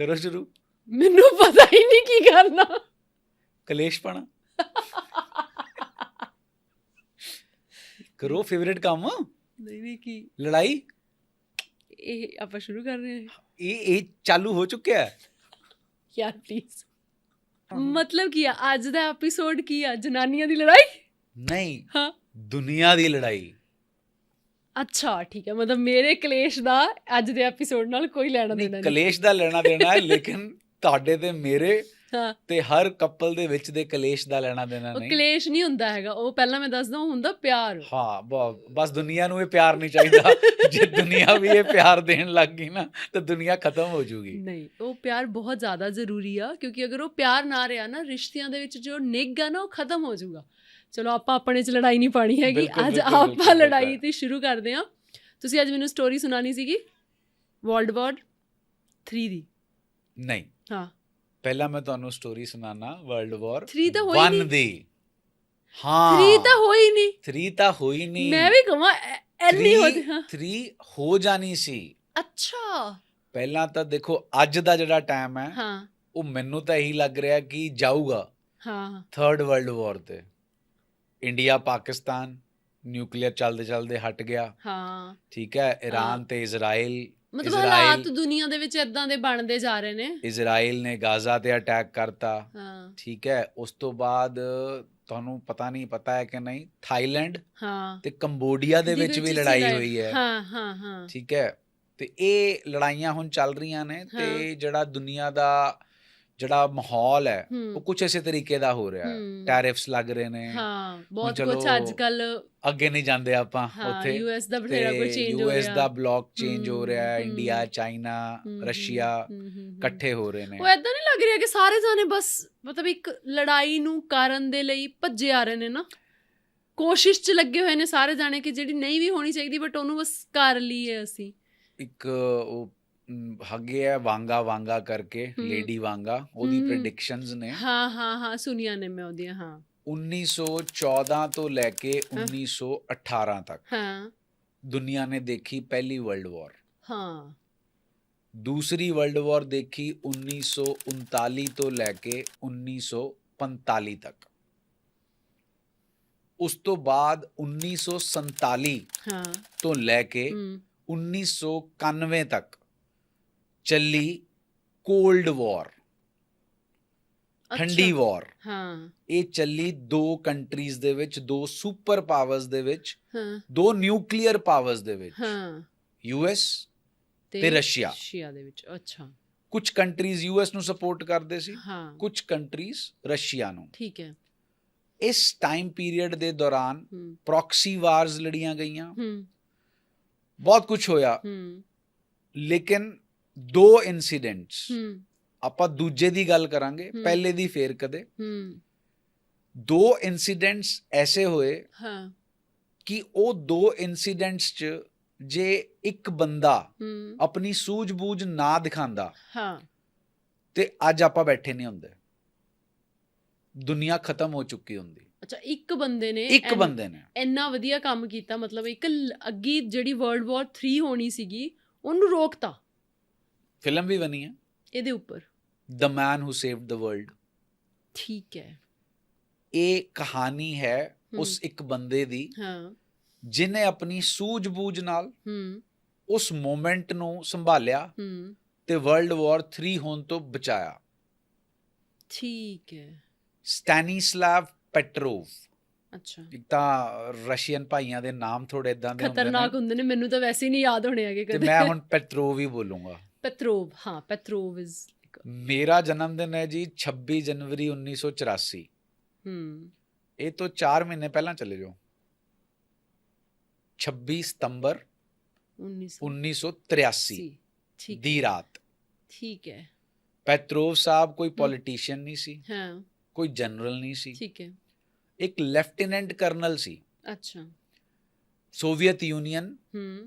ਕਰੋ ਸ਼ੁਰੂ? ਮੈਨੂੰ ਪਤਾ ਹੀ ਨਹੀਂ ਕੀ ਕਰਨਾ। ਕਲੇਸ਼ ਪਾਣਾ। ਕਰੋ ਫੇਵਰਿਟ ਕੰਮ। ਨਹੀਂ ਨਹੀਂ ਕੀ? ਲੜਾਈ। ਇਹ ਆਪਾਂ ਸ਼ੁਰੂ ਕਰ ਰਹੇ ਹਾਂ। ਇਹ ਇਹ ਚਾਲੂ ਹੋ ਚੁੱਕਿਆ ਹੈ। ਯਾਰ ਪਲੀਜ਼ ਮਤਲਬ ਕੀ ਆ? ਅੱਜ ਦਾ ਐਪੀਸੋਡ ਕੀ ਆ? ਜਨਾਨੀਆਂ ਦੀ ਲੜਾਈ? ਨਹੀਂ। ਹਾਂ। ਦੁਨੀਆ ਦੀ ਲੜਾਈ। ਅੱਛਾ ਠੀਕ ਹੈ। ਮਤਲਬ ਮੇਰੇ ਕਲੇਸ਼ ਦਾ ਅੱਜ ਦੇ ਐਪੀਸੋਡ ਨਾਲ ਕੋਈ ਲੈਣਾ ਦੇਣਾ ਨਹੀਂ। ਕਲੇਸ਼ ਦਾ ਲੈਣਾ ਦੇਣਾ ਹੈ ਲੇਕਿਨ ਤੁਹਾਡੇ ਤੇ ਮੇਰੇ ਹਾਂ। ਤੇ ਹਰ ਕਪਲ ਦੇ ਵਿੱਚ ਦੇ ਕਲੇਸ਼ ਦਾ ਲੈਣਾ ਦੇਣਾ ਉਹ ਨਹੀਂ। ਕਲੇਸ਼ ਨਹੀਂ ਹੁੰਦਾ ਹੈਗਾ। ਉਹ ਪਹਿਲਾਂ ਮੈਂ ਦੱਸਦਾ ਉਹ ਹੁੰਦਾ ਪਿਆਰ। ਹਾਂ ਬ- ਬਸ ਦੁਨੀਆ ਨੂੰ ਇਹ ਪਿਆਰ ਨਹੀਂ ਚਾਹੀਦਾ। ਜੇ ਦੁਨੀਆ ਵੀ ਇਹ ਪਿਆਰ ਦੇਣ ਲੱਗ ਗਈ ਨਾ ਤਾਂ ਦੁਨੀਆ ਖਤਮ ਹੋ ਜਾਊਗੀ ਨਹੀਂ ਉਹ ਪਿਆਰ ਬਹੁਤ ਜ਼ਿਆਦਾ ਜ਼ਰੂਰੀ ਆ ਕਿਉਂਕਿ ਅਗਰ ਉਹ ਪਿਆਰ ਨਾ ਰਿਹਾ ਨਾ ਰਿਸ਼ਤਿਆਂ ਦੇ ਵਿੱਚ ਜੋ ਨਿੱਘ ਆ ਨਾ ਉਹ ਖਤਮ ਹੋ ਜਾਊਗਾ ਚਲੋ ਆਪਾਂ ਆਪਣੇ ਚ ਲੜਾਈ ਨਹੀਂ ਪਾਣੀ ਹੈਗੀ। ਬਿਲਕੁਲ, ਅੱਜ ਬਿਲਕੁਲ, ਆਪਾਂ ਬਿਲਕੁਲ, ਲੜਾਈ। ਤੇ ਸ਼ੁਰੂ ਕਰਦੇ ਹਾਂ। ਤੁਸੀਂ ਅੱਜ ਮੈਨੂੰ ਸਟੋਰੀ ਸੁਣਾਣੀ ਸੀਗੀ? ਵਰਲਡ ਵਾਰ 3 ਦੀ। ਨਹੀਂ। ਹਾਂ। ਪਹਿਲਾਂ ਮੈਂ ਤੁਹਾਨੂੰ ਸਟੋਰੀ ਸੁਣਾਣਾ ਵਰਲਡ ਵਾਰ Three ਤਾਂ ਹੋਈ 1 ਨਹੀਂ। ਦੀ। ਹਾਂ। 3 ਤਾਂ ਹੋਈ ਨਹੀਂ 3 ਤਾਂ ਹੋਈ ਨਹੀਂ ਮੈਂ ਵੀ ਕਹਾਂ ਐਨੀ ਹੋ ਹਾਂ। 3 ਹੋ ਜਾਣੀ ਸੀ। ਅੱਛਾ। ਪਹਿਲਾਂ ਤਾਂ ਦੇਖੋ ਅੱਜ ਦਾ ਜਿਹੜਾ ਟਾਈਮ ਹੈ ਹਾਂ। ਉਹ ਮੈਨੂੰ ਤਾਂ ਇਹੀ ਲੱਗ ਰਿਹਾ ਕਿ ਜਾਊਗਾ। ਹਾਂ। ਥਰਡ ਵਰਲਡ ਵਾਰ ਤੇ। ਇੰਡੀਆ ਪਾਕਿਸਤਾਨ ਨਿਊਕਲੀਅਰ ਚੱਲਦੇ ਚੱਲਦੇ ਹਟ ਗਿਆ। ਹਾਂ। ਠੀਕ ਹੈ ਇਰਾਨ ਤੇ ਇਜ਼ਰਾਈਲ ਮਤਲਬ ਇਜ਼ਰਾਈਲ- ਹਾਲਾਤ ਦੁਨੀਆ ਦੇ ਵਿੱਚ ਇਦਾਂ ਦੇ ਬਣਦੇ ਜਾ ਰਹੇ ਨੇ। ਇਜ਼ਰਾਈਲ ਨੇ ਗਾਜ਼ਾ ਤੇ ਅਟੈਕ ਕਰਤਾ। ਹਾਂ। ਠੀਕ ਹੈ ਉਸ ਤੋਂ ਬਾਅਦ ਤੁਹਾਨੂੰ ਪਤਾ ਨਹੀਂ ਪਤਾ ਹੈ ਕਿ ਨਹੀਂ ਥਾਈਲੈਂਡ ਹਾਂ। ਤੇ ਕੰਬੋਡੀਆ ਦੇ ਵਿੱਚ ਵੀ ਲੜਾਈ ਹੋਈ ਹੈ। ਹਾਂ ਹਾਂ ਹਾਂ। ਠੀਕ ਹੈ ਤੇ ਇਹ ਲੜਾਈਆਂ ਹੁਣ ਚੱਲ ਰਹੀਆਂ ਨੇ ਤੇ। ਜਿਹੜਾ ਦੁਨੀਆ ਦਾ ਜਿਹੜਾ ਮਾਹੌਲ ਹੈ। ਉਹ ਕੁਝ ਇਸੇ ਤਰੀਕੇ ਦਾ ਹੋ ਰਿਹਾ ਹੈ। ਟੈਰਿਫਸ ਲੱਗ ਰਹੇ ਨੇ ਹਾਂ ਬਹੁਤ ਕੁਝ ਅੱਜ ਕੱਲ ਅੱਗੇ ਨਹੀਂ ਜਾਂਦੇ ਆਪਾਂ ਹਾਂ ਉੱਥੇ ਯੂਐਸ ਦਾ ਬਥੇਰਾ ਕੁਝ ਚੇਂਜ ਹੋ ਯੂਐਸ ਰਿਹਾ ਦਾ ਬਲੌਕ ਚੇਂਜ ਹੋ ਰਿਹਾ ਹੈ। India China Russia. ਇਕੱਠੇ ਹੋ ਰਹੇ ਨੇ ਉਹ ਐਦਾਂ ਨਹੀਂ ਲੱਗ ਰਿਹਾ ਕਿ ਸਾਰੇ ਜਾਣੇ ਬਸ ਮਤਲਬ ਇੱਕ ਲੜਾਈ ਨੂੰ ਕਰਨ ਦੇ ਲਈ ਭੱਜੇ ਆ ਰਹੇ ਨੇ ਨਾ ਕੋਸ਼ਿਸ਼ 'ਚ ਲੱਗੇ ਹੋਏ ਨੇ ਸਾਰੇ ਜਾਣੇ ਕਿ ਜਿਹੜੀ ਨਹੀਂ ਵੀ ਹੋਣੀ ਚਾਹੀਦੀ ਬਟ ਉਹਨੂੰ ਬਸ ਕਰ ਲਈਏ ਅਸੀਂ ਇੱਕ ਉਹ ਹੈਗੇ ਆ ਵਾਂਗਾ ਵਾਂਗਾ ਕਰਕੇ ਹੂੰ। ਲੇਡੀ ਵਾਂਗਾ ਉਹਦੀ ਹੂੰ, ਹੂੰ। ਪ੍ਰੈਡਿਕਸ਼ਨਸ ਨੇ ਹਾਂ ਹਾਂ ਹਾਂ ਸੁਣੀਆਂ ਨੇ ਮੈਂ ਉਹਦੀਆਂ ਹਾਂ 1914 ਤੋਂ ਲੈ ਕੇ ਹਾਂ। 1918 ਤੱਕ ਹਾਂ ਦੁਨੀਆ ਨੇ ਦੇਖੀ ਪਹਿਲੀ ਵਰਲਡ ਵਾਰ ਹਾਂ ਦੂਸਰੀ ਵਰਲਡ ਵਾਰ ਦੇਖੀ 1939 ਤੋਂ ਲੈ ਕੇ 1945 ਤੱਕ ਉਸ ਤੋਂ ਬਾਅਦ 1947 ਹਾਂ ਤੋਂ ਲੈ ਕੇ ਹੂੰ 1991 ਤੱਕ ਚੱਲੀ ਕੋਲਡ ਵਾਰ ਠੰਡੀ ਵਾਰ। ਹਾਂ। ਇਹ ਚੱਲੀ ਦੋ ਕੰਟਰੀਜ਼ ਦੇ ਵਿੱਚ ਦੋ ਸੁਪਰ ਪਾਵਰਸ ਦੇ ਵਿੱਚ ਹਾਂ। ਦੋ ਨਿਊਕਲੀਅਰ ਪਾਵਰਸ ਦੇ ਵਿੱਚ। ਹਾਂ। ਯੂਐਸ ਤੇ ਰਸ਼ੀਆ। ਰਸ਼ੀਆ ਦੇ ਵਿੱਚ ਅੱਛਾ। ਕੁਝ ਕੰਟਰੀਜ਼ ਯੂਐਸ ਨੂੰ ਸਪੋਰਟ ਕਰਦੇ ਸੀ ਹਾਂ। ਕੁਝ ਕੰਟਰੀਜ਼ ਰਸ਼ੀਆ ਨੂੰ। ਠੀਕ ਹੈ। ਇਸ ਟਾਈਮ ਪੀਰੀਅਡ ਦੇ ਦੌਰਾਨ ਪ੍ਰੌਕਸੀ ਵਾਰਸ ਲੜੀਆਂ ਗਈਆਂ। ਹੂੰ। ਬਹੁਤ ਕੁਝ ਹੋਇਆ। ਹੂੰ। ਲੇਕਿਨ ਦੋ ਇਨਸੀਡੈਂਟਸ ਆਪਾਂ ਦੂਜੇ ਦੀ ਗੱਲ ਕਰਾਂਗੇ। ਪਹਿਲੇ ਦੀ ਫੇਰ ਕਦੇ। ਦੋ ਇਨਸੀਡੈਂਟਸ ਐਸੇ ਹੋਏ ਹਾਂ। ਕਿ ਉਹ ਦੋ ਇਨਸੀਡੈਂਟਸ 'ਚ ਜੇ ਇੱਕ ਬੰਦਾ ਆਪਣੀ ਸੂਝ-ਬੂਝ ਨਾ ਦਿਖਾਉਂਦਾ ਹਾਂ। ਤੇ ਅੱਜ ਆਪਾਂ ਬੈਠੇ ਨਹੀਂ ਹੁੰਦੇ। ਦੁਨੀਆ ਖਤਮ ਹੋ ਚੁੱਕੀ ਹੁੰਦੀ। ਅੱਛਾ ਇੱਕ ਬੰਦੇ ਨੇ ਇੱਕ ਬੰਦੇ ਨੇ। ਇੰਨਾ ਵਧੀਆ ਕੰਮ ਕੀਤਾ ਮਤਲਬ ਇੱਕ ਅੱਗੀ ਜਿਹੜੀ ਵਰਲਡ ਵਾਰ 3 ਹੋਣੀ ਸੀਗੀ ਉਹਨੂੰ ਰੋਕਤਾ। ਫਿਲਮ ਵੀ ਬਣੀ ਹੈ ਇਹਦੇ ਉੱਪਰ। ਦ ਮੈਨ ਹੂ ਸੇਵਡ ਦ ਵਰਲਡ ਠੀਕ ਹੈ। ਇਹ ਕਹਾਣੀ ਹੈ। ਉਸ ਇੱਕ ਬੰਦੇ ਦੀ ਹਾਂ। ਜਿਨੇ ਆਪਣੀ ਸੂਝ-ਬੂਝ ਨਾਲ ਹੂੰ। ਉਸ ਮੂਮੈਂਟ ਨੂੰ ਸੰਭਾਲਿਆ ਹੂੰ। ਤੇ ਵਰਲਡ ਵਾਰ 3 ਹੋਣ ਤੋਂ ਬਚਾਇਆ। ਠੀਕ ਹੈ। ਸਟੈਨੀਸਲਾਵ ਪੈਟਰੋਵ। ਅੱਛਾ। ਤਾਂ ਰਸ਼ੀਅਨ ਭਾਈਆਂ ਦੇ ਨਾਮ ਥੋੜੇ ਇਦਾਂ ਦੇ ਹੁੰਦੇ ਖਤਰਨਾਕ ਨੇ। ਹੁੰਦੇ ਨੇ ਮੈਨੂੰ ਤਾਂ ਵੈਸੇ ਹੀ ਨਹੀਂ ਯਾਦ ਹੋਣੇ ਹੈਗੇ ਤੇ ਕਦੇ। ਮੈਂ ਹੁਣ ਪੈਟਰੋਵ ਹੀ ਬੋਲੂੰਗਾ। ਪੈਟਰੋਵ ਹਾਂ ਪੈਟਰੋਵ ਇਜ਼ ਮੇਰਾ ਜਨਮ ਦਿਨ ਹੈ ਜੀ 26 ਜਨਵਰੀ 1984 ਹੂੰ ਇਹ ਤੋਂ 4 ਮਹੀਨੇ ਪਹਿਲਾਂ ਚਲੇ ਜਾਓ 26 ਸਤੰਬਰ 1980 1983 ਠੀਕ ਦੀ ਰਾਤ ਠੀਕ ਹੈ ਪੈਟਰੋਵ ਸਾਹਿਬ ਕੋਈ ਪੋਲੀਟੀਸ਼ੀਅਨ ਨਹੀਂ ਸੀ ਹਾਂ ਕੋਈ ਜਨਰਲ ਨਹੀਂ ਸੀ ਠੀਕ ਹੈ ਇੱਕ ਲੈਫਟੀਨੈਂਟ ਕਰਨਲ ਸੀ ਅੱਛਾ ਸੋਵੀਅਤ ਯੂਨੀਅਨ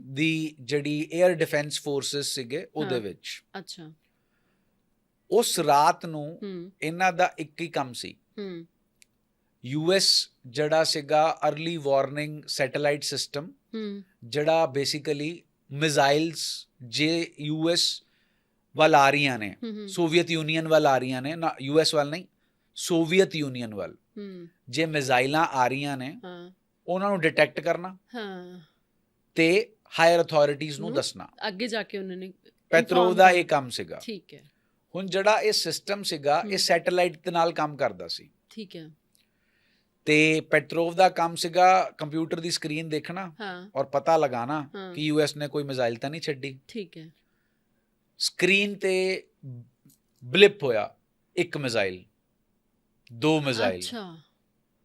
ਦੀ ਜਿਹੜੀ 에ਅਰ ਡਿਫੈਂਸ ਫੋਰਸਸ ਸੀਗੇ ਉਹਦੇ ਵਿੱਚ। ਅੱਛਾ। ਉਸ ਰਾਤ ਨੂੰ ਇਹਨਾਂ ਦਾ ਇੱਕ ਹੀ ਕੰਮ ਸੀ। ਹੂੰ। ਯੂਐਸ ਜਿਹੜਾ ਸੀਗਾ अर्ਲੀ ਵਾਰਨਿੰਗ ਸੈਟੇਲਾਈਟ ਸਿਸਟਮ ਜਿਹੜਾ ਬੇਸਿਕਲੀ ਮਿਜ਼ਾਈਲਸ ਜੇ ਯੂਐਸ ਵੱਲ ਆ ਰਹੀਆਂ ਨੇ ਸੋਵੀਅਤ ਯੂਨੀਅਨ ਵੱਲ ਆ ਰਹੀਆਂ ਨੇ ਨਾ ਯੂਐਸ ਵੱਲ ਨਹੀਂ ਸੋਵੀਅਤ ਯੂਨੀਅਨ ਵੱਲ। ਜੇ ਮਿਜ਼ਾਈਲਾਂ ਆ ਰਹੀਆਂ ਨੇ ਉਹਨਾਂ ਨੂੰ ਡਿਟੈਕਟ ਕਰਨਾ ਹਾਂ। ਤੇ ਹਾਇਰ ਅਥਾਰਟੀਆਂ ਨੂੰ ਦੱਸਣਾ। ਅੱਗੇ ਜਾ ਕੇ ਉਹਨਾਂ ਨੇ ਪੈਟਰੋਵ inform ਦਾ ਇਹ ਕੰਮ ਸੀਗਾ। ਠੀਕ ਹੈ। ਹੁਣ ਜਿਹੜਾ ਇਹ ਸਿਸਟਮ ਸੀਗਾ। ਇਹ ਸੈਟੇਲਾਈਟ ਦੇ ਨਾਲ ਕੰਮ ਕਰਦਾ ਸੀ। ਠੀਕ ਹੈ। ਤੇ ਪੈਟਰੋਵ ਦਾ ਕੰਮ ਸੀਗਾ ਕੰਪਿਊਟਰ ਦੀ ਸਕਰੀਨ ਦੇਖਣਾ ਹਾਂ। ਔਰ ਪਤਾ ਲਗਾਣਾ ਕਿ ਯੂਐਸ ਨੇ ਕੋਈ ਮਿਜ਼ਾਈਲ ਤਾਂ ਨਹੀਂ ਛੱਡੀ। ਠੀਕ ਹੈ। ਸਕਰੀਨ ਤੇ ਬਲਿਪ ਹੋਇਆ ਇੱਕ ਮਿਜ਼ਾਈਲ ਦੋ ਮਿਜ਼ਾਈਲ ਅੱਛਾ।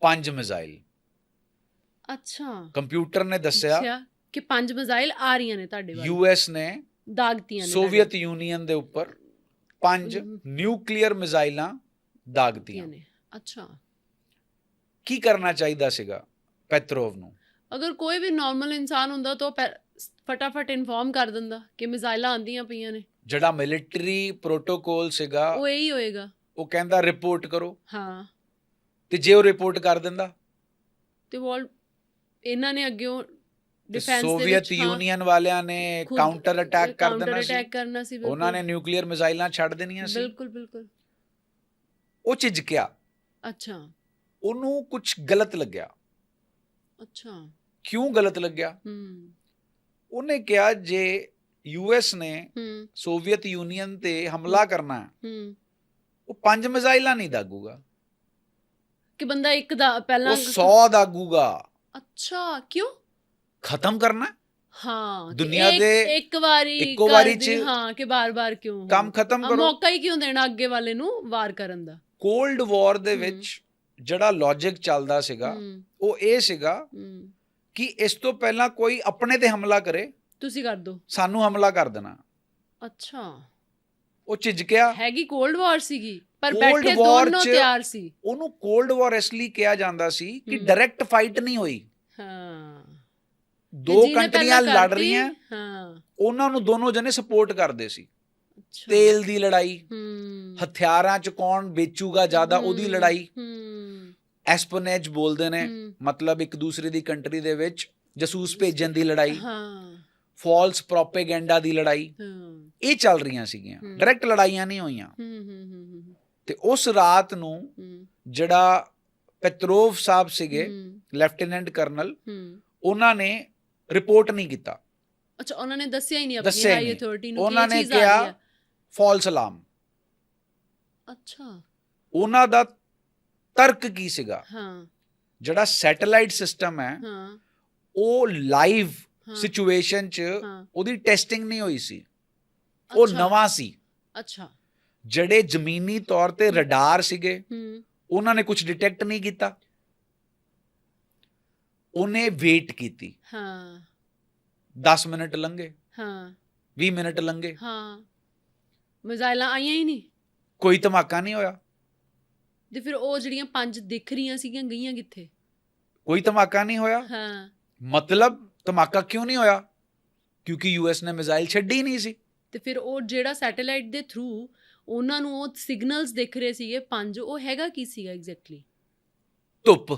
ਪੰਜ ਮਿਜ਼ਾਈਲ। ਅੱਛਾ। ਕੰਪਿਊਟਰ ਨੇ ਦੱਸਿਆ ਅੱਛਾ ਕਿ ਪੰਜ ਮਿਜ਼ਾਈਲ ਆ ਰਹੀਆਂ ਨੇ ਤੁਹਾਡੇ ਵੱਲ। ਯੂਐਸ ਨੇ ਦਾਗਤੀਆਂ ਨੇ ਸੋਵੀਅਤ ਯੂਨੀਅਨ ਦੇ ਉੱਪਰ ਪੰਜ। ਨਿਊਕਲੀਅਰ ਮਿਜ਼ਾਈਲਾਂ ਦਾਗਤੀਆਂ। ਨੇ। ਅੱਛਾ। ਕੀ ਕਰਨਾ ਚਾਹੀਦਾ ਸੀਗਾ ਪੈਟਰੋਵ ਨੂੰ? ਅਗਰ ਕੋਈ ਵੀ ਨਾਰਮਲ ਇਨਸਾਨ ਹੁੰਦਾ ਤਾਂ ਫਟਾਫਟ ਇਨਫੋਰਮ ਕਰ ਦਿੰਦਾ ਕਿ ਮਿਜ਼ਾਈਲਾਂ ਆਂਦੀਆਂ ਪਈਆਂ ਨੇ। ਜਿਹੜਾ ਮਿਲਟਰੀ ਪ੍ਰੋਟੋਕੋਲ ਸੀਗਾ ਉਹ ਇਹੀ ਹੋਏਗਾ। ਉਹ ਕਹਿੰਦਾ ਰਿਪੋਰਟ ਕਰੋ। ਹਾਂ। ਤੇ ਜੇ ਉਹ ਰਿਪੋਰਟ ਕਰ ਦਿੰਦਾ? ਤੇ ਵਾਲ ਇਹਨਾਂ ਨੇ ਅੱਗਿਓਂ ਡਿਫੈਂਸ ਦੇ ਸੋਵੀਅਤ ਯੂਨੀਅਨ ਵਾਲਿਆਂ ਨੇ ਕਾਊਂਟਰ ਅਟੈਕ ਕਰ ਦੇਣਾ ਸੀ। ਕਰਨਾ। ਉਹਨਾਂ ਨੇ ਨਿਊਕਲੀਅਰ ਮਿਜ਼ਾਈਲਾਂ ਛੱਡ ਦੇਣੀਆਂ ਸੀ। ਬਿਲਕੁਲ ਬਿਲਕੁਲ। ਉਹ ਝਿਜਕਿਆ। ਅੱਛਾ। ਉਹਨੂੰ ਕੁਝ ਗਲਤ ਲੱਗਿਆ। ਅੱਛਾ। ਕਿਉਂ ਗਲਤ ਲੱਗਿਆ? ਹੂੰ। ਉਹਨੇ ਕਿਹਾ ਜੇ ਯੂਐਸ ਨੇ ਹੂੰ। ਸੋਵੀਅਤ ਯੂਨੀਅਨ ਤੇ ਹਮਲਾ ਕਰਨਾ ਹੂੰ ਉਹ ਪੰਜ ਮਿਜ਼ਾਈਲਾਂ ਨਹੀਂ ਦਾਗੂਗਾ। ਕਿ ਬੰਦਾ ਇੱਕ ਦਾ ਪਹਿਲਾਂ ਉਹ 100 ਦਾਗੂਗਾ। ਅੱਛਾ ਕਿਉਂ? ਖਤਮ ਕਰਨਾ? ਹੈ, ਦੁਨੀਆ ਦੇ ਇੱਕ ਵਾਰੀ ਇੱਕੋ ਵਾਰੀ ਚ ਹਾਂ ਕਿ ਬਾਰ-ਬਾਰ ਕਿਉਂ? ਕੰਮ ਖਤਮ ਕਰੋ। ਮੌਕਾ ਹੀ ਕਿਉਂ ਦੇਣਾ ਅੱਗੇ ਵਾਲੇ ਨੂੰ ਵਾਰ ਕਰਨ ਦਾ? ਕੋਲਡ ਵਾਰ ਦੇ। ਵਿੱਚ ਜਿਹੜਾ ਲੌਜੀਕ ਚੱਲਦਾ ਸੀਗਾ ਉਹ ਇਹ ਸੀਗਾ ਕਿ ਇਸ ਤੋਂ ਪਹਿਲਾਂ ਕੋਈ ਆਪਣੇ ਤੇ ਹਮਲਾ ਕਰੇ ਤੁਸੀਂ ਕਰ ਦੋ। ਸਾਨੂੰ ਹਮਲਾ ਕਰ ਦੇਣਾ। ਅੱਛਾ। ਉਹ ਝਿਜਕਿਆ। ਹੈਗੀ ਕੋਲਡ ਵਾਰ ਸੀਗੀ? ਪਰ ਬੈਠੇ ਦੋਨੋਂ ਤਿਆਰ ਸੀ। ਉਹਨੂੰ ਕੋਲਡ ਵਾਰ ਇਸ ਲਈ ਕਿਹਾ ਜਾਂਦਾ ਸੀ ਕਿ। ਡਾਇਰੈਕਟ ਫਾਈਟ ਨਹੀਂ ਹੋਈ। ਹਾਂ। ਦੋ ਕੰਟਰੀਆਂ ਲੜ ਰਹੀਆਂ ਹਾਂ। ਉਹਨਾਂ ਨੂੰ ਦੋਨੋਂ ਜਣੇ ਸਪੋਰਟ ਕਰਦੇ ਸੀ। ਤੇਲ ਦੀ ਲੜਾਈ ਹਥਿਆਰਾਂ 'ਚ ਕੌਣ ਵੇਚੂਗਾ ਜ਼ਿਆਦਾ ਉਹਦੀ ਲੜਾਈ। ਐਸਪੋਨੇਜ ਬੋਲਦੇ ਨੇ ਮਤਲਬ ਇੱਕ ਦੂਸਰੇ ਦੀ ਕੰਟਰੀ ਦੇ ਵਿੱਚ ਜਸੂਸ ਭੇਜਣ ਦੀ ਲੜਾਈ ਹਾਂ। ਫਾਲਸ ਪ੍ਰੋਪੇਗੈਂਡਾ ਦੀ ਲੜਾਈ। ਹਾਂ। ਇਹ ਚੱਲ ਰਹੀਆਂ ਸੀਗੀਆਂ। ਡਾਇਰੈਕਟ ਲੜਾਈਆਂ ਨਹੀਂ ਹੋਈਆਂ। ਹੂੰ ਹੂੰ ਹੂੰ, ਤੇ ਉਸ ਰਾਤ ਨੂੰ ਜਿਹੜਾ ਪੈਟਰੋਵ ਸਾਹਿਬ ਸੀਗੇ ਲੈਫਟੀਨੈਂਟ ਕਰਨਲ ਉਹਨਾਂ ਨੇ ਰਿਪੋਰਟ ਨਹੀਂ ਕੀਤਾ। ਅੱਛਾ ਉਹਨਾਂ ਨੇ ਦੱਸਿਆ ਹੀ ਨਹੀਂ ਆਪਣੀ ਹਾਈ। ਅਥਾਰਟੀ ਨੂੰ ਉਹਨਾਂ ਨੇ ਕਿਹਾ ਫਾਲਸ ਅਲਾਰਮ ਅੱਛਾ। ਉਹਨਾਂ ਦਾ ਤਰਕ ਕੀ ਸੀਗਾ? ਹਾਂ। ਜਿਹੜਾ ਸੈਟੇਲਾਈਟ ਸਿਸਟਮ ਹੈ ਹਾਂ। ਉਹ ਲਾਈਵ ਸਿਚੁਏਸ਼ਨ 'ਚ ਉਹਦੀ ਟੈਸਟਿੰਗ ਨਹੀਂ ਹੋਈ ਸੀ। ਉਹ ਨਵਾਂ ਸੀ। ਅੱਛਾ। ਜਿਹੜੇ ਜ਼ਮੀਨੀ ਤੌਰ ਤੇ ਰਡਾਰ ਸੀਗੇ ਉਹਨਾਂ ਨੇ ਕੁਝ ਡਿਟੈਕਟ ਨਹੀਂ ਕੀਤਾ। ਉਹਨੇ ਵੇਟ ਕੀਤੀ। ਹਾਂ। 10 ਮਿੰਟ ਲੰਘੇ। ਹਾਂ। 20 ਮਿੰਟ ਲੰਘੇ। ਹਾਂ। ਮਿਜ਼ਾਈਲਾਂ ਆਈਆਂ ਹੀ ਨਹੀਂ। ਕੋਈ ਧਮਾਕਾ ਨਹੀਂ ਹੋਇਆ। ਤੇ ਫਿਰ ਉਹ ਜਿਹੜੀਆਂ ਪੰਜ ਦਿਖ ਰਹੀਆਂ ਸੀਗੀਆਂ ਗਈਆਂ ਕਿੱਥੇ? ਕੋਈ ਧਮਾਕਾ ਨਹੀਂ ਹੋਇਆ। ਹਾਂ। ਮਤਲਬ ਧਮਾਕਾ ਕਿਉਂ ਨਹੀਂ ਹੋਇਆ? ਕਿਉਂਕਿ ਯੂਐਸ ਨੇ ਮਿਜ਼ਾਈਲ ਛੱਡੀ ਨਹੀਂ ਸੀ। ਤੇ ਫਿਰ ਉਹ ਜਿਹੜਾ ਸੈਟੇਲਾਈਟ ਦੇ ਥਰੂ ਉਹਨਾਂ ਨੂੰ ਉਹ ਸਿਗਨਲਸ ਦਿਖ ਰਹੇ ਸੀਗੇ ਪੰਜ ਉਹ ਹੈਗਾ ਕੀ ਸੀਗਾ ਐਗਜ਼ੈਕਟਲੀ ਧੁੱਪ।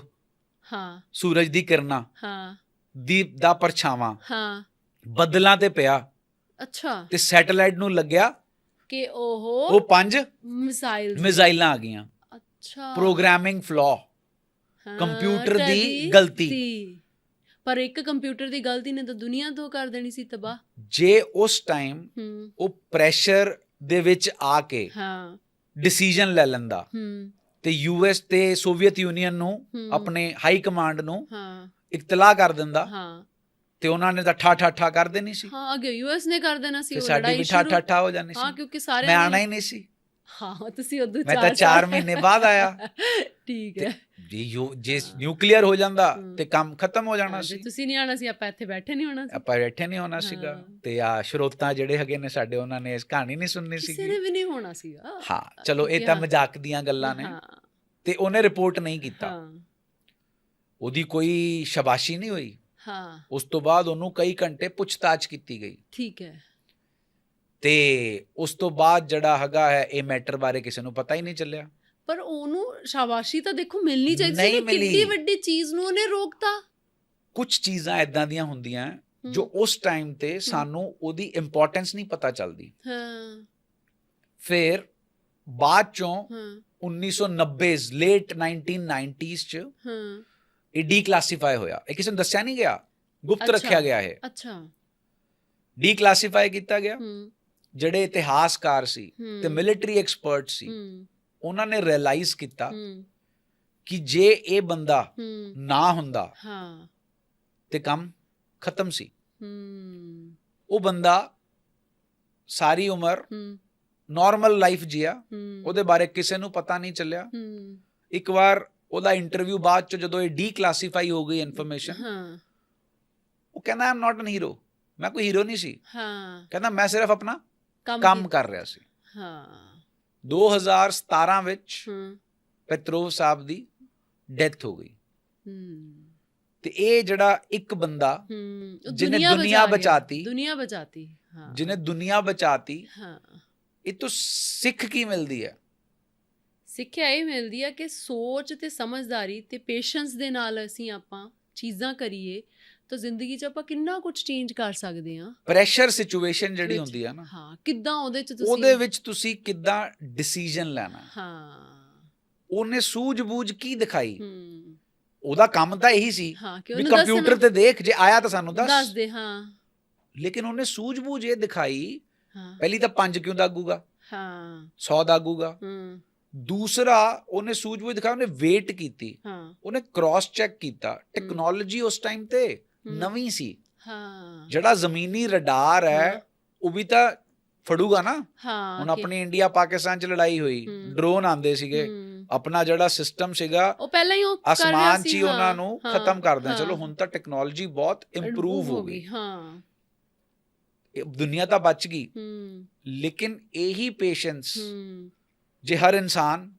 ਹਾਂ। ਸੂਰਜ ਦੀ ਕਿਰਨਾਂ। ਹਾਂ। ਦੀਪ ਦਾ ਪਰਛਾਵਾਂ। ਹਾਂ। ਬੱਦਲਾਂ ਤੇ ਪਿਆ। ਅੱਛਾ। ਤੇ ਸੈਟੇਲਾਈਟ ਨੂੰ ਲੱਗਿਆ ਕਿ ਉਹ ਉਹ ਪੰਜ ਮਿਸਾਈਲ ਮਿਜ਼ਾਈਲਾਂ ਆ ਗਈਆਂ। ਅੱਛਾ। ਪ੍ਰੋਗਰਾਮਿੰਗ ਫਲੋ ਕੰਪਿਊਟਰ ਦੀ ਗਲਤੀ। ਪਰ ਇੱਕ ਕੰਪਿਊਟਰ ਦੀ ਗਲਤੀ ਨੇ ਤਾਂ ਦੁਨੀਆ ਤੋਂ ਕਰ ਦੇਣੀ ਸੀ ਤਬਾਹ। ਜੇ ਉਸ ਟਾਈਮ ਉਹ ਪ੍ਰੈਸ਼ਰ ਦੇ ਵਿੱਚ ਆ ਕੇ ਹਾਂ। ਡਿਸੀਜਨ ਲੈ ਲੈਂਦਾ। ਹੂੰ। ਤੇ ਯੂਐਸ ਤੇ ਸੋਵੀਅਤ ਯੂਨੀਅਨ ਨੂੰ ਹੂੰ, ਆਪਣੇ ਹਾਈ ਕਮਾਂਡ ਨੂੰ ਹਾਂ। ਇਤਲਾਹ ਕਰ ਦਿੰਦਾ। ਹਾਂ। ਤੇ ਉਹਨਾਂ ਨੇ ਤਾਂ ਠਾ ਠਾ ਠਾ ਕਰ ਦੇਣੀ ਸੀ। ਹਾਂ ਅਗੇ ਯੂਐਸ ਨੇ ਕਰ ਦੇਣਾ ਸੀ ਉਹ ਸਾਡੀ ਲੜਾਈ ਵੀ ਠਾ ਸ਼ੁਰੂ ਠਾ ਠਾ ਹੋ ਜਾਣੀ ਹਾਂ ਸੀ। ਕਿਉਂਕਿ ਸਾਰੇ ਮੈਂ ਆਣਾ ਹੀ ਨਹੀਂ ਸੀ। ਹਾਂ ਤੁਸੀਂ ਉਦੋਂ ਮੈਂ ਤਾਂ 4 ਮਹੀਨੇ ਬਾਅਦ ਆਇਆ। ਠੀਕ ਹੈ। ਜੇ ਯੂ ਜੇ। ਨਿਊਕਲੀਅਰ ਹੋ ਜਾਂਦਾ। ਤੇ ਕੰਮ ਖਤਮ ਹੋ ਜਾਣਾ ਸੀ। ਤੁਸੀਂ ਨਹੀਂ ਆਣਾ ਸੀ ਆਪਾਂ ਇੱਥੇ ਬੈਠੇ ਨਹੀਂ ਹੋਣਾ ਸੀ। ਆਪਾਂ ਬੈਠੇ ਨਹੀਂ ਹੋਣਾ ਸੀਗਾ। ਤੇ ਆ ਸ਼ਰੋਤਾ ਜਿਹੜੇ ਹੈਗੇ ਨੇ ਸਾਡੇ ਉਹਨਾਂ ਨੇ ਇਸ ਕਹਾਣੀ ਨਹੀਂ ਸੁਣਨੀ ਕਿਸੇ ਸੀਗੀ। ਨੇ ਵੀ ਨਹੀਂ ਹੋਣਾ ਸੀਗਾ। ਹਾਂ ਚਲੋ ਇਹ ਤਾਂ। ਮਜ਼ਾਕ ਦੀਆਂ ਗੱਲਾਂ ਨੇ। ਤੇ ਉਹਨੇ ਰਿਪੋਰਟ ਨਹੀਂ ਕੀਤਾ। ਉਹਦੀ ਕੋਈ ਸ਼ਾਬਾਸ਼ੀ ਨਹੀਂ ਹੋਈ। ਹਾਂ। ਉਸ ਤੋਂ ਬਾਅਦ ਉਹਨੂੰ ਕਈ ਘੰਟੇ ਪੁੱਛਤਾਛ ਕੀਤੀ ਗਈ। ਠੀਕ ਹੈ। ਤੇ ਉਸ ਤੋਂ ਬਾਅਦ ਜਿਹੜਾ ਹੈਗਾ ਹੈ ਇਹ ਮੈਟਰ ਬਾਰੇ ਕਿਸੇ ਨੂੰ ਪਤਾ ਹੀ ਨਹੀਂ ਚੱਲਿਆ। ਪਰ ਉਹਨੂੰ ਸ਼ਾਬਾਸ਼ੀ ਤਾਂ ਦੇਖੋ ਮਿਲਣੀ ਚਾਹੀਦੀ ਸੀ। ਕਿੰਨੀ ਵੱਡੀ ਚੀਜ਼ ਨੂੰ ਉਹਨੇ ਰੋਕਤਾ। ਕੁਝ ਚੀਜ਼ਾਂ ਐਦਾਂ ਦੀਆਂ ਹੁੰਦੀਆਂ ਜੋ ਉਸ ਟਾਈਮ ਤੇ ਸਾਨੂੰ ਉਹਦੀ ਇੰਪੋਰਟੈਂਸ ਨਹੀਂ ਪਤਾ ਚੱਲਦੀ। ਹਾਂ। ਫਿਰ ਬਾਅਦ ਚੋਂ ਹਾਂ। 1990s ਲੇਟ 1990s ਚ ਹਾਂ। ਇਹ ਡੀਕਲਾਸੀਫਾਈ ਹੋਇਆ। ਇਹ ਕਿਸੇ ਨੂੰ ਦੱਸਿਆ ਨਹੀਂ ਗਿਆ? ਗੁਪਤ। ਰੱਖਿਆ ਗਿਆ ਇਹ। ਅੱਛਾ। ਡੀਕਲਾਸੀਫਾਈ ਕੀਤਾ ਗਿਆ। ਹੂੰ। ਜਿਹੜੇ ਇਤਿਹਾਸਕਾਰ ਸੀ ਤੇ ਮਿਲਟਰੀ ਐਕਸਪਰਟ ਸੀ ਉਹਨਾਂ ਨੇ ਰਿਅਲਾਈਜ਼ ਕੀਤਾ ਕਿ ਜੇ ਇਹ ਬੰਦਾ ਨਾ ਹੁੰਦਾ ਹਾਂ। ਤੇ ਕੰਮ ਖਤਮ ਸੀ। ਉਹ ਬੰਦਾ ਸਾਰੀ ਉਮਰ ਨਾਰਮਲ ਲਾਈਫ ਜੀਆ ਉਹਦੇ ਬਾਰੇ ਕਿਸੇ ਨੂੰ ਪਤਾ ਨਹੀਂ ਚੱਲਿਆ। ਇੱਕ ਵਾਰ ਉਹਦਾ ਇੰਟਰਵਿਊ ਬਾਅਦ ਚ ਜਦੋਂ ਇਹ ਡੀਕਲਾਸੀਫਾਈ ਹੋ ਗਈ ਇਨਫੋਰਮੇਸ਼ਨ ਹਾਂ। ਉਹ ਕਹਿੰਦਾ ਆਮ ਨਾਟ ਐਨ ਹੀਰੋ ਮੈਂ ਕੋਈ ਹੀਰੋ ਨਹੀਂ ਸੀ। ਹਾਂ। ਕਹਿੰਦਾ ਮੈਂ ਸਿਰਫ ਆਪਣਾ ਕੰਮ ਕਰ ਰਿਹਾ ਸੀ। ਹਾਂ। 2017 ਵਿੱਚ ਹੂੰ। ਪੈਟਰੋਵ ਸਾਹਿਬ ਦੀ ਡੈਥ ਹੋ ਗਈ। ਹੂੰ। ਤੇ ਇਹ ਜਿਹੜਾ ਇੱਕ ਬੰਦਾ ਹੂੰ। ਜਿਹਨੇ ਦੁਨੀਆ। ਬਚਾਤੀ। ਦੁਨੀਆ ਬਚਾਤੀ। ਹਾਂ। ਜਿਹਨੇ ਦੁਨੀਆ ਬਚਾਤੀ। ਹਾਂ। ਇਹ ਤੋਂ ਸਿੱਖ ਕੀ ਮਿਲਦੀ ਹੈ? ਸਿੱਖਿਆ ਇਹ ਮਿਲਦੀ ਆ ਕਿ ਸੋਚ ਤੇ ਸਮਝਦਾਰੀ ਤੇ ਪੇਸ਼ੈਂਸ ਦੇ ਨਾਲ ਅਸੀਂ ਆਪਾਂ ਚੀਜ਼ਾਂ ਕਰੀਏ। ਤਾਂ ਜ਼ਿੰਦਗੀ 'ਚ ਆਪਾਂ ਕਿੰਨਾ ਕੁਝ ਚੇਂਜ ਕਰ ਸਕਦੇ ਹਾਂ। ਪ੍ਰੈਸ਼ਰ ਸਿਚੁਏਸ਼ਨ ਜਿਹੜੀ ਹੁੰਦੀ ਹੈ ਨਾ। ਹਾਂ ਕਿੱਦਾਂ ਉਹਦੇ 'ਚ ਤੁਸੀਂ ਉਹਦੇ ਵਿੱਚ ਤੁਸੀਂ ਕਿੱਦਾਂ ਡਿਸੀਜਨ ਲੈਣਾ। ਹਾਂ। ਉਹਨੇ ਸੂਝ-ਬੂਝ ਕੀ ਦਿਖਾਈ? ਹੂੰ। ਉਹਦਾ ਕੰਮ ਤਾਂ ਇਹੀ ਸੀ ਵੀ ਕੰਪਿਊਟਰ ਤੇ ਦੇਖ ਜੇ ਆਇਆ ਤਾਂ ਸਾਨੂੰ ਦੱਸ। ਦੱਸ ਦੇ ਹਾਂ। ਲੇਕਿਨ ਉਹਨੇ ਸੂਝ-ਬੂਝ ਇਹ ਦਿਖਾਈ ਹਾਂ। ਪਹਿਲੀ ਤਾਂ 5 ਕਿਉਂ ਦਾਗੂਗਾ? ਹਾਂ। 100 ਦਾਗੂਗਾ। ਹੂੰ। ਦੂਸਰਾ ਉਹਨੇ ਸੂਝ-ਬੂਝ ਦਿਖਾਇਆ ਉਹਨੇ ਵੇਟ ਕੀਤੀ। ਹਾਂ। ਉਹਨੇ ਕ੍ਰਾਸ ਚੈੱਕ ਕੀਤਾ। ਟੈਕਨੋਲੋਜੀ ਉਸ ਟਾਈਮ ਤੇ ਨਵੀਂ ਸੀ। ਹਾਂ। ਜਿਹੜਾ ਜ਼ਮੀਨੀ ਰਡਾਰ ਹਾਂ। ਉਹ ਵੀ ਤਾਂ ਫੜੂਗਾ ਨਾ। ਹਾਂ ਹੁਣ ਆਪਣੀ ਇੰਡੀਆ ਪਾਕਿਸਤਾਨ ਚ ਲੜਾਈ ਹੋਈ। ਡਰੋਨ ਆਂਦੇ ਸੀਗੇ। ਆਪਣਾ ਜਿਹੜਾ ਸਿਸਟਮ ਸੀਗਾ ਉਹ ਪਹਿਲਾਂ ਹੀ ਉਹ ਕਰ ਰਿਹਾ ਅਸਮਾਨ 'ਚ ਸੀ, ਉਹਨਾਂ ਨੂੰ ਖਤਮ ਕਰ ਹਾਂ, ਚਲੋ ਹੁਣ ਤਾਂ ਟੈਕਨੋਲੋਜੀ ਬਹੁਤ ਇੰਪਰੂਵ ਹੋ ਗਈ। ਹਾਂ। ਦੁਨੀਆ ਤਾਂ ਬਚ ਗਈ। ਲੇਕਿਨ ਇਹੀ ਪੇਸ਼ੈਂਸ ਜੇ ਹਰ ਇਨਸਾਨ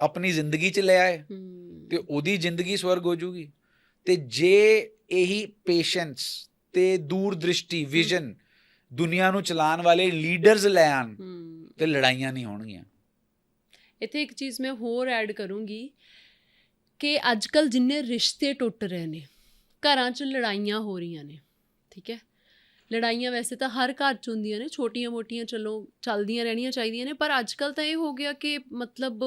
ਆਪਣੀ ਜ਼ਿੰਦਗੀ 'ਚ ਲੈ ਆਏ ਤੇ ਉਹਦੀ ਜ਼ਿੰਦਗੀ ਸਵਰਗ ਹੋ ਜੂਗੀ। ਤੇ ਜੇ ਇਹੀ ਪੇਸ਼ੈਂਸ ਤੇ ਦੂਰਦ੍ਰਿਸ਼ਟੀ ਵਿਜ਼ਨ ਦੁਨੀਆ ਨੂੰ ਚਲਾਉਣ ਵਾਲੇ ਲੀਡਰਸ ਲੈ ਆਣ ਤੇ ਲੜਾਈਆਂ ਨਹੀਂ ਹੋਣਗੀਆਂ। ਇੱਥੇ ਇੱਕ ਚੀਜ਼ ਮੈਂ ਹੋਰ ਐਡ ਕਰੂੰਗੀ ਕਿ ਅੱਜ ਕੱਲ ਜਿੰਨੇ ਰਿਸ਼ਤੇ ਟੁੱਟ ਰਹੇ ਨੇ ਘਰਾਂ 'ਚ ਲੜਾਈਆਂ ਹੋ ਰਹੀਆਂ ਨੇ ਠੀਕ ਹੈ? ਲੜਾਈਆਂ ਵੈਸੇ ਤਾਂ ਹਰ ਘਰ 'ਚ ਹੁੰਦੀਆਂ ਨੇ ਛੋਟੀਆਂ-ਮੋਟੀਆਂ ਚਲੋ ਚੱਲਦੀਆਂ ਰਹਿਣੀਆਂ ਚਾਹੀਦੀਆਂ ਨੇ ਪਰ ਅੱਜ ਕੱਲ ਤਾਂ ਇਹ ਹੋ ਗਿਆ ਕਿ ਮਤਲਬ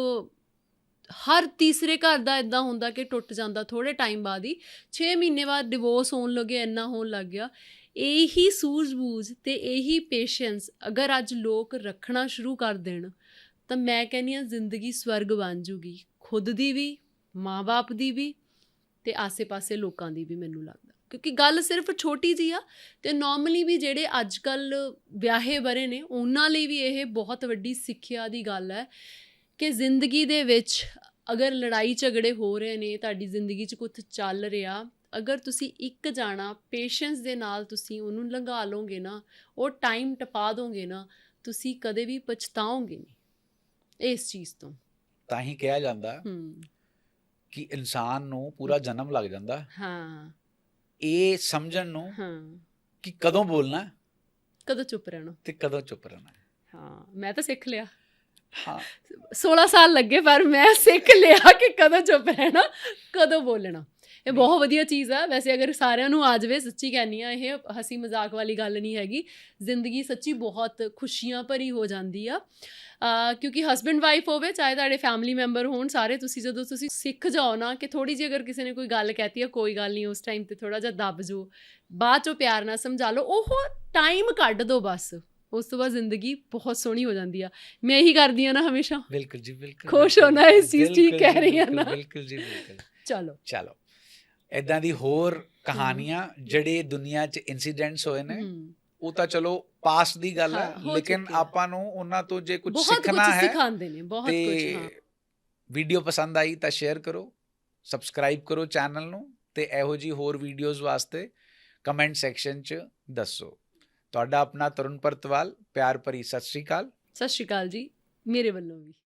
ਹਰ ਤੀਸਰੇ ਘਰ ਦਾ ਇਦਾਂ ਹੁੰਦਾ ਕਿ ਟੁੱਟ ਜਾਂਦਾ ਥੋੜੇ ਟਾਈਮ ਬਾਅਦ ਹੀ। 6 ਮਹੀਨੇ ਬਾਅਦ ਡਿਵੋਰਸ ਹੋਣ ਲੱਗੇ, ਇੰਨਾ ਹੋਣ ਲੱਗ ਗਿਆ। ਇਹੀ ਸੂਝ-ਬੂਝ ਤੇ ਇਹੀ ਪੇਸ਼ੈਂਸ ਅਗਰ ਅੱਜ ਲੋਕ ਰੱਖਣਾ ਸ਼ੁਰੂ ਕਰ ਦੇਣ, ਤਾਂ ਮੈਂ ਕਹਿੰਦੀ ਹਾਂ ਜ਼ਿੰਦਗੀ ਸਵਰਗ ਬਣ ਜੂਗੀ। ਖੁਦ ਦੀ ਵੀ, ਮਾਂ-ਬਾਪ ਦੀ ਵੀ ਤੇ ਆਸੇ-ਪਾਸੇ ਲੋਕਾਂ ਦੀ ਵੀ ਮੈਨੂੰ ਲੱਗਦਾ। ਕਿਉਂਕਿ ਗੱਲ ਸਿਰਫ ਛੋਟੀ ਜੀ ਆ ਤੇ ਨਾਰਮਲੀ ਵੀ ਜਿਹੜੇ ਅੱਜ-ਕੱਲ ਵਿਆਹੇ ਬਰੇ ਨੇ, ਉਹਨਾਂ ਲਈ ਵੀ ਇਹ ਬਹੁਤ ਵੱਡੀ ਸਿੱਖਿਆ ਦੀ ਗੱਲ ਹੈ। ਕਿ ਜ਼ਿੰਦਗੀ ਦੇ ਵਿੱਚ ਅਗਰ ਲੜਾਈ ਝਗੜੇ ਹੋ ਰਹੇ ਨੇ ਤੁਹਾਡੀ ਜ਼ਿੰਦਗੀ 'ਚ ਕੁਝ ਚੱਲ ਰਿਹਾ ਅਗਰ ਤੁਸੀਂ ਇੱਕ ਜਾਣਾ ਪੇਸ਼ੈਂਸ ਦੇ ਨਾਲ ਤੁਸੀਂ ਉਹਨੂੰ ਲੰਘਾ ਲਓਗੇ ਨਾ ਉਹ ਟਾਈਮ ਟਪਾ ਦੋਗੇ ਨਾ ਤੁਸੀਂ ਕਦੇ ਵੀ ਪਛਤਾਓਗੇ ਨਹੀਂ ਇਸ ਚੀਜ਼ ਤੋਂ। ਤਾਂ ਹੀ ਕਿਹਾ ਜਾਂਦਾ ਹੂੰ। ਕਿ ਇਨਸਾਨ ਨੂੰ ਪੂਰਾ ਜਨਮ ਲੱਗ ਜਾਂਦਾ। ਹਾਂ। ਇਹ ਸਮਝਣ ਨੂੰ ਹਾਂ। ਕਿ ਕਦੋਂ ਬੋਲਣਾ? ਕਦੋਂ ਚੁੱਪ ਰਹਿਣਾ? ਤੇ ਕਦੋਂ ਚੁੱਪ ਰਹਿਣਾ। ਹਾਂ ਮੈਂ ਤਾਂ ਸਿੱਖ ਲਿਆ। ਹਾਂ। 16 ਸਾਲ ਲੱਗੇ ਪਰ ਮੈਂ ਸਿੱਖ ਲਿਆ ਕਿ ਕਦੋਂ ਚੁੱਪ ਰਹਿਣਾ ਕਦੋਂ ਬੋਲਣਾ। ਇਹ ਬਹੁਤ ਵਧੀਆ ਚੀਜ਼ ਆ। ਵੈਸੇ ਅਗਰ ਸਾਰਿਆਂ ਨੂੰ ਆ ਜਾਵੇ ਸੱਚੀ ਕਹਿੰਨੀ ਆ ਇਹ ਹਸੀ ਮਜ਼ਾਕ ਵਾਲੀ ਗੱਲ ਨਹੀਂ ਹੈਗੀ। ਜ਼ਿੰਦਗੀ ਸੱਚੀ ਬਹੁਤ ਖੁਸ਼ੀਆਂ ਭਰੀ ਹੋ ਜਾਂਦੀ ਆ। ਕਿਉਂਕਿ ਹਸਬੰਡ ਵਾਈਫ ਹੋਵੇ ਚਾਹੇ ਤੁਹਾਡੇ ਫੈਮਿਲੀ ਮੈਂਬਰ ਹੋਣ ਸਾਰੇ ਤੁਸੀਂ ਜਦੋਂ ਤੁਸੀਂ ਸਿੱਖ ਜਾਓ ਨਾ ਕਿ ਥੋੜੀ ਜਿਹੀ ਅਗਰ ਕਿਸੇ ਨੇ ਕੋਈ ਗੱਲ ਕਹਿਤੀ ਆ ਕੋਈ ਗੱਲ ਨਹੀਂ ਉਸ ਟਾਈਮ ਤੇ ਥੋੜਾ ਜਿਹਾ ਦੱਬ ਜੋ ਬਾਅਦ ਚੋਂ ਪਿਆਰ ਨਾਲ ਸਮਝਾ ਲਓ ਉਹ ਟਾਈਮ ਕੱਢ ਦੋ ਬਸ। ਉਸ ਤੋਂ ਬਾਅਦ ਜ਼ਿੰਦਗੀ ਬਹੁਤ ਸੋਹਣੀ ਹੋ ਜਾਂਦੀ ਆ। ਮੈਂ ਇਹੀ ਕਰਦੀ ਆ ਨਾ ਹਮੇਸ਼ਾ। ਬਿਲਕੁਲ ਜੀ ਬਿਲਕੁਲ ਖੁਸ਼ ਹੋਣਾ ਇਸ ਚੀਜ਼ ਬਿਲਕੁਲ ਕਹਿ ਰਹੀ ਬਿਲਕੁਲ, ਨਾ। ਬਿਲਕੁਲ ਜੀ ਬਿਲਕੁਲ। ਚਲੋ। ਚਲੋ। ਇਦਾਂ ਦੀ ਹੋਰ ਕਹਾਣੀਆਂ ਜਿਹੜੇ ਦੁਨੀਆ 'ਚ ਇਨਸੀਡੈਂਟਸ ਹੋਏ ਨੇ ਉਹ ਤਾਂ ਚਲੋ ਪਾਸਟ ਦੀ ਗੱਲ ਹੈ ਲੇਕਿਨ। ਆਪਾਂ ਨੂੰ ਉਹਨਾਂ ਤੋਂ ਜੇ ਕੁਝ ਬਹੁਤ ਕੁਝ ਸਿੱਖਣਾ ਹੈ ਸਿਖਾਉਂਦੇ ਨੇ ਬਹੁਤ ਕੁਝ ਹਾਂ। ਵੀਡੀਓ ਪਸੰਦ ਆਈ ਤਾਂ ਸ਼ੇਅਰ ਕਰੋ ਸਬਸਕ੍ਰਾਈਬ ਕਰੋ ਚੈਨਲ ਨੂੰ ਤੇ ਇਹੋ ਜੀ ਹੋਰ ਵੀਡੀਓਜ਼ ਵਾਸਤੇ ਕਮੈਂਟ ਸੈਕਸ਼ਨ 'ਚ ਦੱਸੋ। ਤੁਹਾਡਾ ਆਪਣਾ ਤਰੁਣ ਪਰਤਵਾਲ, ਪਿਆਰ ਭਰੀ ਸਤਿ ਸ਼੍ਰੀ ਅਕਾਲ। ਸਤਿ ਸ਼੍ਰੀ ਅਕਾਲ ਜੀ, ਮੇਰੇ ਵੱਲੋਂ ਵੀ।